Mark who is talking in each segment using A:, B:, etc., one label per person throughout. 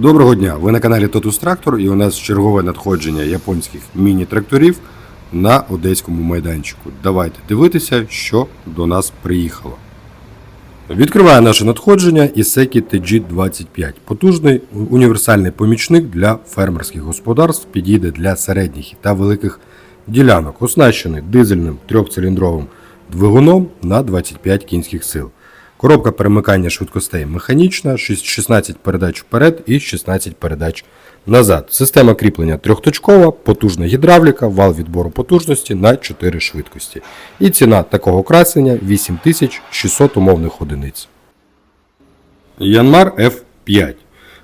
A: Доброго дня! Ви на каналі Totus Tractor і у нас чергове надходження японських міні-тракторів на одеському майданчику. Давайте дивитися, що до нас приїхало. Відкриває наше надходження Ісекі TG25. Потужний універсальний помічник для фермерських господарств підійде для середніх та великих ділянок, оснащений дизельним трьохциліндровим двигуном на 25 кінських сил. Коробка перемикання швидкостей механічна, 16 передач вперед і 16 передач назад. Система кріплення трьохточкова, потужна гідравліка, вал відбору потужності на 4 швидкості. І ціна такого красення 8600 умовних одиниць. Янмар F5.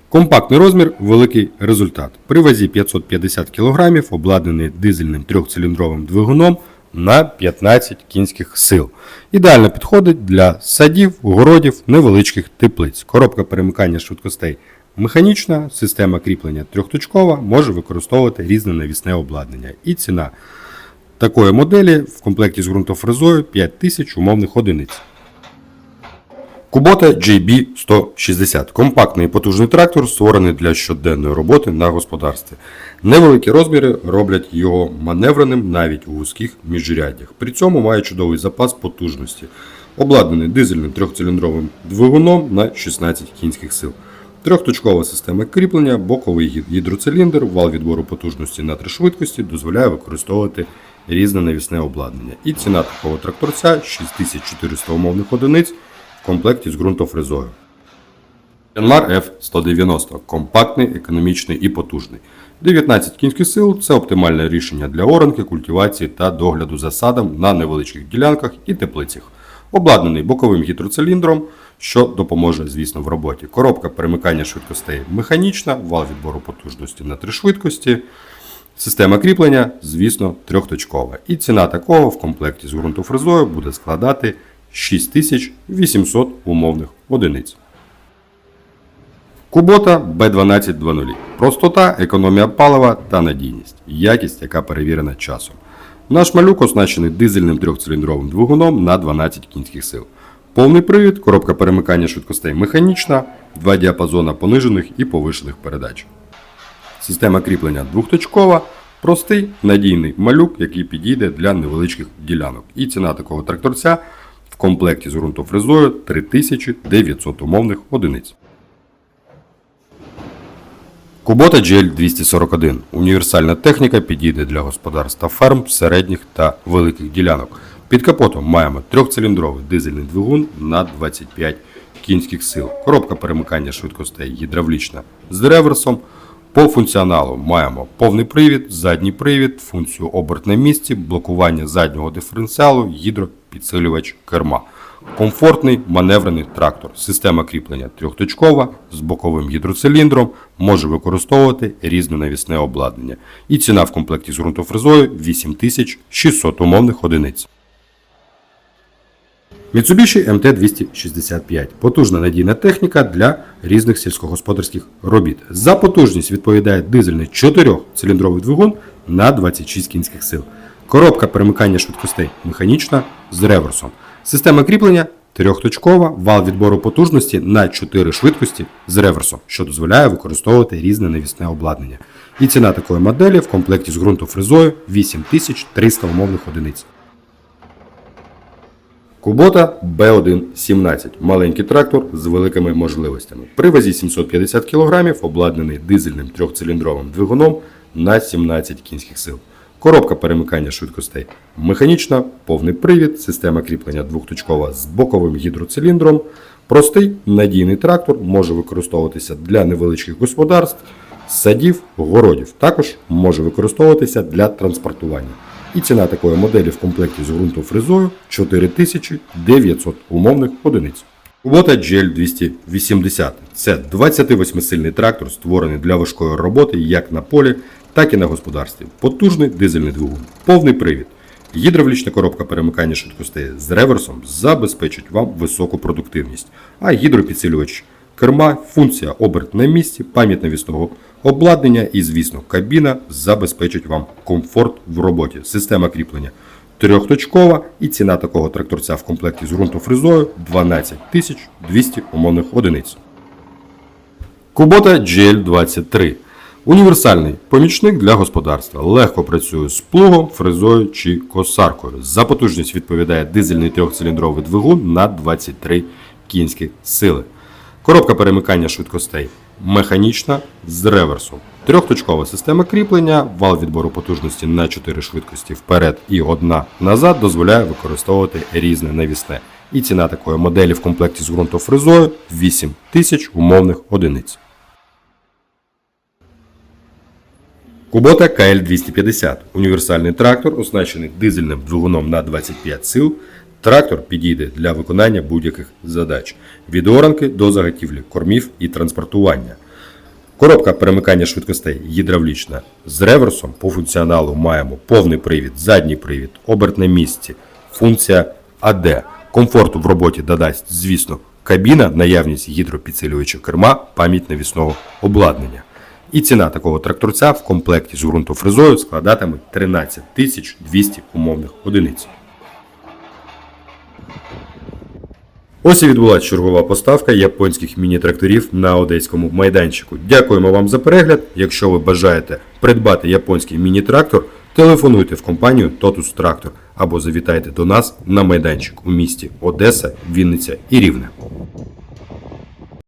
A: Компактний розмір, великий результат. При вазі 550 кг обладнаний дизельним трьохциліндровим двигуном на 15 кінських сил. Ідеально підходить для садів, городів, невеличких теплиць. Коробка перемикання швидкостей механічна, система кріплення трьохточкова, може використовувати різне навісне обладнання. І ціна такої моделі в комплекті з ґрунтофрезою 5000 умовних одиниць. Кубота JB160 компактний і потужний трактор, створений для щоденної роботи на господарстві. Невеликі розміри роблять його маневреним навіть у вузьких міжряддях. При цьому має чудовий запас потужності, обладнаний дизельним трьохциліндровим двигуном на 16 кінських сил. Трьохточкова система кріплення, боковий гідроциліндр, вал відбору потужності на три швидкості дозволяє використовувати різне навісне обладнання. І ціна такого тракторця 6400 умовних одиниць комплекті з ґрунтофрезою. Янмар F190 компактний, економічний і потужний. 19 кінських сил це оптимальне рішення для оранки, культивації та догляду за садом на невеличких ділянках і теплицях. Обладнаний боковим гідроциліндром, що допоможе, звісно, в роботі. Коробка перемикання швидкостей механічна, вал відбору потужності на три швидкості. Система кріплення, звісно, трьохточкова. І ціна такого в комплекті з ґрунтофрезою буде складати 6800 умовних одиниць. Кубота B1220. Простота, економія палива та надійність. Якість, яка перевірена часом. Наш малюк оснащений дизельним трьохциліндровим двигуном на 12 кінських сил. Повний привід, коробка перемикання швидкостей механічна, два діапазона понижених і повишених передач. Система кріплення двохточкова, простий надійний малюк, який підійде для невеличких ділянок. І ціна такого тракторця комплекті з ґрунтофрезою 3900 умовних одиниць. Кубота GL 241. Універсальна техніка підійде для господарств та ферм середніх та великих ділянок. Під капотом маємо трьохциліндровий дизельний двигун на 25 кінських сил. Коробка перемикання швидкостей гідравлічна з реверсом. По функціоналу маємо повний привід, задній привід, функцію оберт на місці, блокування заднього диференціалу, гідропідсилювач керма. Комфортний маневрений трактор. Система кріплення трьохточкова з боковим гідроциліндром може використовувати різне навісне обладнання. І ціна в комплекті з ґрунтофрезою 8600 умовних одиниць. Mitsubishi MT-265 – потужна надійна техніка для різних сільськогосподарських робіт. За потужність відповідає дизельний 4-циліндровий двигун на 26 кінських сил. Коробка перемикання швидкостей механічна з реверсом. Система кріплення трьохточкова, вал відбору потужності на 4 швидкості з реверсом, що дозволяє використовувати різне навісне обладнання. І ціна такої моделі в комплекті з ґрунтофрезою 8300 умовних одиниць. Кубота B117 маленький трактор з великими можливостями. При вазі 750 кг обладнаний дизельним трьохциліндровим двигуном на 17 кінських сил. Коробка перемикання швидкостей механічна, повний привід, система кріплення двохточкова з боковим гідроциліндром. Простий надійний трактор може використовуватися для невеличких господарств, садів, городів. Також може використовуватися для транспортування. І ціна такої моделі в комплекті з ґрунтофрезою 4900 умовних одиниць. Кубота GL 280 це 28-сильний трактор, створений для важкої роботи як на полі, так і на господарстві. Потужний дизельний двигун, повний привід. Гідравлічна коробка перемикання швидкостей з реверсом забезпечить вам високу продуктивність, а гідропідсилювач керма, функція оберт на місці, пам'ять навісного обладнання і, звісно, кабіна забезпечить вам комфорт в роботі. Система кріплення трьохточкова і ціна такого тракторця в комплекті з ґрунтофрезою 12 200 умовних одиниць. Кубота GL23. Універсальний помічник для господарства. Легко працює з плугом, фрезою чи косаркою. За потужність відповідає дизельний трьохциліндровий двигун на 23 кінських сили. Коробка перемикання швидкостей механічна з реверсом. Трьохточкова система кріплення, вал відбору потужності на 4 швидкості вперед і одна назад дозволяє використовувати різне навісне. І ціна такої моделі в комплекті з ґрунтофрезою 8 тисяч умовних одиниць. Кубота КЛ-250 – універсальний трактор, оснащений дизельним двигуном на 25 сил. Трактор підійде для виконання будь-яких задач від оранки до заготівлі кормів і транспортування. Коробка перемикання швидкостей гідравлічна. З реверсом по функціоналу маємо повний привід, задній привід, оберт на місці, функція АД. Комфорту в роботі додасть, звісно, кабіна, наявність гідропідсилювача керма, пам'ять навісного обладнання. І ціна такого тракторця в комплекті з ґрунтофрезою складатиме 13 200 умовних одиниць. Ось і відбулася чергова поставка японських міні-тракторів на одеському майданчику. Дякуємо вам за перегляд. Якщо ви бажаєте придбати японський міні-трактор, телефонуйте в компанію Totus Tractor або завітайте до нас на майданчик у місті Одеса, Вінниця і Рівне.